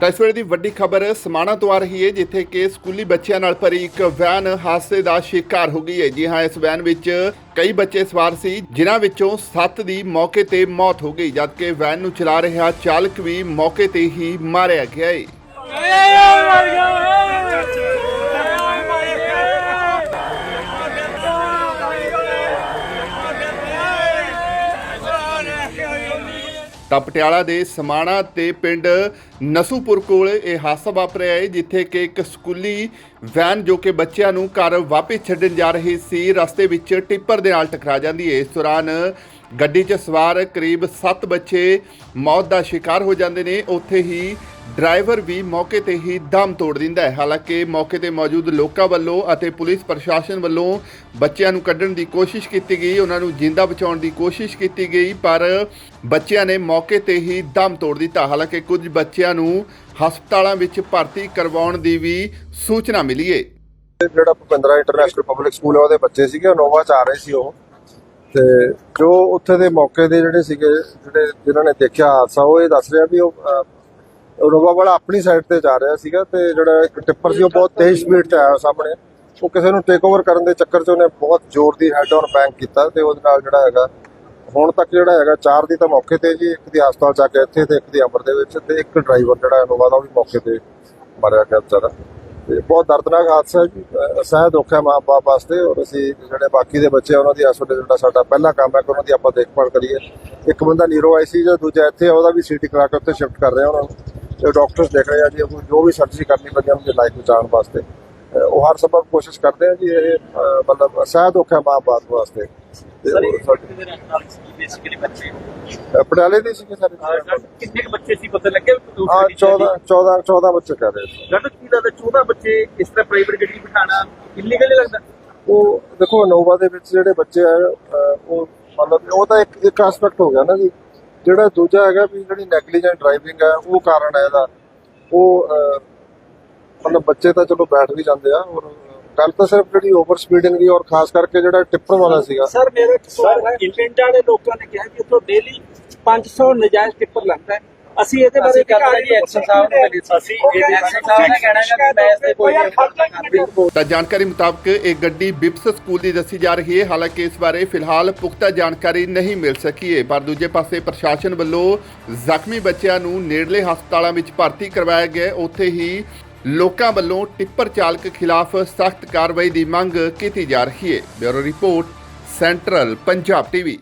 ਤਾਂ ਇਸ ਵੇਲੇ ਦੀ ਵੱਡੀ ਖਬਰ ਸਮਾਣਾ ਤੋਂ ਆ ਰਹੀ ਹੈ ਜਿੱਥੇ ਕਿ ਸਕੂਲੀ ਬੱਚਿਆਂ ਨਾਲ ਭਰੀ ਇੱਕ ਵੈਨ ਹਾਦਸੇ ਦਾ ਸ਼ਿਕਾਰ ਹੋ ਗਈ ਹੈ ਜੀ ਹਾਂ ਇਸ ਵੈਨ ਵਿੱਚ ਕਈ ਬੱਚੇ ਸਵਾਰ ਸੀ ਜਿਨ੍ਹਾਂ ਵਿੱਚੋਂ 7 ਦੀ ਮੌਕੇ ਤੇ ਮੌਤ ਹੋ ਗਈ ਜਦਕਿ ਵੈਨ ਨੂੰ ਚਲਾ ਰਿਹਾ ਚਾਲਕ ਵੀ ਮੌਕੇ ਤੇ ਹੀ ਮਾਰਿਆ ਗਿਆ ਹੈ ਤਾਂ ਪਟਿਆਲਾ ਦੇ ਸਮਾਣਾ ਤੇ ਪਿੰਡ ਨਸੂਪੁਰ ਕੋਲ ਇਹ ਹਾਦਸਾ ਵਾਪਰਿਆ ਹੈ, ਜਿੱਥੇ ਕਿ ਇੱਕ ਸਕੂਲੀ ਵੈਨ ਜੋ ਕਿ ਬੱਚਿਆਂ ਨੂੰ ਘਰ ਵਾਪਸ ਛੱਡਣ ਜਾ ਰਹੀ ਸੀ, ਰਸਤੇ ਵਿੱਚ ਟਿੱਪਰ ਦੇ ਨਾਲ ਟਕਰਾ ਜਾਂਦੀ ਹੈ। ਇਸ ਦੌਰਾਨ ਗੱਡੀ 'ਚ ਸਵਾਰ ਕਰੀਬ 7 ਬੱਚੇ ਮੌਤ ਦਾ ਸ਼ਿਕਾਰ ਹੋ ਜਾਂਦੇ ਨੇ। ਉੱਥੇ ਹੀ ਡਰਾਈਵਰ ਵੀ ਮੌਕੇ ਤੇ ਹੀ ਦਮ ਤੋੜ ਦਿੰਦਾ ਹੈ। ਹਾਲਾਂਕਿ ਮੌਕੇ ਤੇ ਮੌਜੂਦ ਲੋਕਾਂ ਵੱਲੋਂ ਅਤੇ ਪੁਲਿਸ ਪ੍ਰਸ਼ਾਸਨ ਵੱਲੋਂ ਬੱਚਿਆਂ ਨੂੰ ਕੱਢਣ ਦੀ ਕੋਸ਼ਿਸ਼ ਕੀਤੀ ਗਈ, ਉਹਨਾਂ ਨੂੰ ਜਿੰਦਾ ਬਚਾਉਣ ਦੀ ਕੋਸ਼ਿਸ਼ ਕੀਤੀ ਗਈ, ਪਰ ਬੱਚਿਆਂ ਨੇ ਮੌਕੇ ਤੇ ਹੀ ਦਮ ਤੋੜ ਦਿੱਤਾ। ਹਾਲਾਂਕਿ ਕੁਝ ਬੱਚਿਆਂ ਨੂੰ ਹਸਪਤਾਲਾਂ ਵਿੱਚ ਭਰਤੀ ਕਰਵਾਉਣ ਦੀ ਵੀ ਸੂਚਨਾ ਮਿਲੀ ਹੈ। ਜਿਹੜਾ ਭੁਪਿੰਦਰਾ ਇੰਟਰਨੈਸ਼ਨਲ ਪਬਲਿਕ ਸਕੂਲ ਹੈ ਉਹਦੇ ਬੱਚੇ ਸੀਗੇ ਨੋਵਾ ਚ ਆ ਰਹੇ ਸੀ ਉਹ। ਤੇ ਜੋ ਉੱਥੇ ਦੇ ਮੌਕੇ ਦੇ ਜਿਹੜੇ ਸੀਗੇ, ਜਿਹੜੇ ਜਿਨ੍ਹਾਂ ਨੇ ਦੇਖਿਆ ਹਾਦਸਾ, ਉਹ ਇਹ ਦੱਸ ਰਿਹਾ ਵੀ ਉਹ ਅਹ, ਵਾਲਾ ਆਪਣੀ ਸਾਈਡ ਤੇ ਜਾ ਰਿਹਾ ਸੀਗਾ ਤੇ ਜਿਹੜਾ ਇੱਕ ਟਿੱਪਰ ਸੀ ਉਹ ਬਹੁਤ ਤੇਜ਼ ਸਪੀਡ 'ਚ ਆਇਆ ਸਾਹਮਣੇ। ਉਹ ਕਿਸੇ ਨੂੰ ਟੇਕ ਓਵਰ ਕਰਨ ਦੇ ਚੱਕਰ 'ਚ ਉਹਨੇ ਬਹੁਤ ਜ਼ੋਰ ਦੀ ਹੈਡ ਔਨ ਬੈਂਕ ਕੀਤਾ ਤੇ ਉਹਦੇ ਨਾਲ ਜਿਹੜਾ ਹੈਗਾ ਹੁਣ ਤੱਕ ਜਿਹੜਾ ਹੈਗਾ ਚਾਰ ਦੀ ਤਾਂ ਮੌਕੇ ਤੇ ਜੀ ਇੱਕ ਦੀ ਹਸਪਤਾਲ ਚ ਆ ਕੇ ਇੱਥੇ ਤੇ ਇੱਕ ਦੀ ਅਮਰ ਦੇ ਵਿੱਚ ਤੇ ਇੱਕ ਡਰਾਈਵਰ ਜਿਹੜਾ ਨੋਵਾ ਦਾ ਉਹ ਵੀ ਮੌਕੇ ਤੇ ਮਾਰਿਆ ਗਿਆ ਵਿਚਾਰਾ। ਤੇ ਬਹੁਤ ਦਰਦਨਾਕ ਹਾਦਸਾ ਹੈ ਜੀ ਅਹ ਦੁੱਖ ਹੈ ਮਾਂ ਬਾਪ ਵਾਸਤੇ ਔਰ ਅਸੀਂ ਜਿਹੜੇ ਬਾਕੀ ਦੇ ਬੱਚੇ ਉਹਨਾਂ ਦੀ ਇਸ ਜਿਹੜਾ ਸਾਡਾ ਪਹਿਲਾ ਕੰਮ ਹੈ ਕਿ ਉਹਨਾਂ ਦੀ ਆਪਾਂ ਦੇਖਭਾਲ ਕਰੀਏ। ਇੱਕ ਬੰਦਾ ਨੀਰੋ ਆਈਸੀ ਜਾਂ ਦੂਜਾ ਇੱਥੇ ਉਹਦਾ ਵੀ ਸੀਟੀ ਕਰਾ ਕੇ ਉੱਥੇ ਸ਼ਿਫਟ ਕਰ ਰਹੇ ਆ ਉਹਨਾਂ ਨੂੰ। ਦੇਖ ਰਹੇ ਆ ਜੀ ਉਹ ਜੋ ਵੀ ਸਰਜਰੀ ਕਰਨੀ ਬੱਚਿਆਂ ਨੂੰ ਲਾਈਫ ਬਚਾਉਣ ਵਾਸਤੇ। ਅਹ ਉਹ ਹਰ ਸਬਬ ਕੋਸ਼ਿਸ਼ ਕਰਦੇ ਆ ਜੀ ਇਹ ਮਤਲਬ ਅਸਹਿ ਦੁੱਖ ਹੈ ਮਾਂ ਬਾਪ ਵਾਸਤੇ। ਸੀ ਪਟਿਆਲੇ ਦੇ ਸੀਗੇ ਸਾਰੇ। ਕਿੰਨੇ ਕੁ ਬੱਚੇ ਸੀ ਪਤਾ ਲੱਗਿਆ ਹਾਂ 14 14 14 ਬੱਚੇ ਕਰ ਰਹੇ ਸੀ ਡਾਕਟਰ ਕੀ ਲੱਗਦਾ 14 ਬੱਚੇ ਇਸ ਤਰ੍ਹਾਂ ਪ੍ਰਾਈਵੇਟ ਗੱਡੀ ਬਿਠਾਣਾ ਇਲੀਗਲ ਲੱਗਦਾ? ਉਹ ਦੇਖੋ ਨੋਵਾ ਦੇ ਵਿੱਚ ਜਿਹੜੇ ਬੱਚੇ ਆ ਉਹ ਮਤਲਬ ਉਹ ਤਾਂ ਇੱਕ ਇੱਕ ਐਸਪੈਕਟ ਹੋ ਗਿਆ ਨਾ ਜੀ। ਜਿਹੜਾ ਦੂਜਾ ਹੈਗਾ ਵੀ ਜਿਹੜੀ ਨੈਗਲੀਜੈਂਟ ਡਰਾਈਵਿੰਗ ਹੈ ਉਹ ਕਾਰਨ ਹੈ ਇਹਦਾ। ਉਹ ਮਤਲਬ ਬੱਚੇ ਤਾਂ ਚਲੋ ਬੈਠ ਵੀ ਜਾਂਦੇ ਆ ਔਰ ਗੱਲ ਤਾਂ ਸਿਰਫ ਜਿਹੜੀ ਓਵਰ ਸਪੀਡਿੰਗ ਦੀ ਔਰ ਖਾਸ ਕਰਕੇ ਜਿਹੜਾ ਟਿੱਪਰ ਵਾਲਾ ਸੀਗਾ। ਸਰ ਮੇਰੇ ਸਰ ਪਿੰਡ ਵਾਲੇ ਲੋਕਾਂ ਨੇ ਕਿਹਾ ਕਿ ਉੱਥੋਂ ਡੇਲੀ 500 ਨਜਾਇਜ਼ ਟਿੱਪਰ ਲੱਗਦਾ ਹੈ। ਅਸੀਂ ਇਹਦੇ ਬਾਰੇ ਕਰਦੇ ਜੀ ਐਕਸ਼ਨ ਸਾਹਿਬ ਨੂੰ ਮਿਲੀ। ਅਸੀਂ ਇਹ ਐਕਸ਼ਨ ਸਾਹਿਬ ਨੇ ਕਹਿਣਾ ਕਿ ਮੈਂ ਇਸ ਤੇ ਕੋਈ ਕਰਦਾ ਤਾਂ ਜਾਣਕਾਰੀ ਮੁਤਾਬਕ ਇਹ ਗੱਡੀ ਬਿਪਸ ਸਕੂਲ ਦੀ ਦੱਸੀ ਜਾ ਰਹੀ ਹੈ। ਹਾਲਾਂਕਿ ਇਸ ਬਾਰੇ ਫਿਲਹਾਲ ਪੁਖਤਾ ਜਾਣਕਾਰੀ ਨਹੀਂ ਮਿਲ ਸਕੀ ਹੈ। ਪਰ ਦੂਜੇ ਪਾਸੇ ਪ੍ਰਸ਼ਾਸਨ ਵੱਲੋਂ ਜ਼ਖਮੀ ਬੱਚਿਆਂ ਨੂੰ ਨੇੜਲੇ ਹਸਪਤਾਲਾਂ ਵਿੱਚ ਭਰਤੀ ਕਰਵਾਇਆ ਗਿਆ। ਉੱਥੇ ਹੀ ਲੋਕਾਂ ਵੱਲੋਂ ਟਿੱਪਰ ਚਾਲਕ ਖਿਲਾਫ ਸਖਤ ਕਾਰਵਾਈ ਦੀ ਮੰਗ ਕੀਤੀ ਜਾ ਰਹੀ ਹੈ। Bureau report central Punjab TV.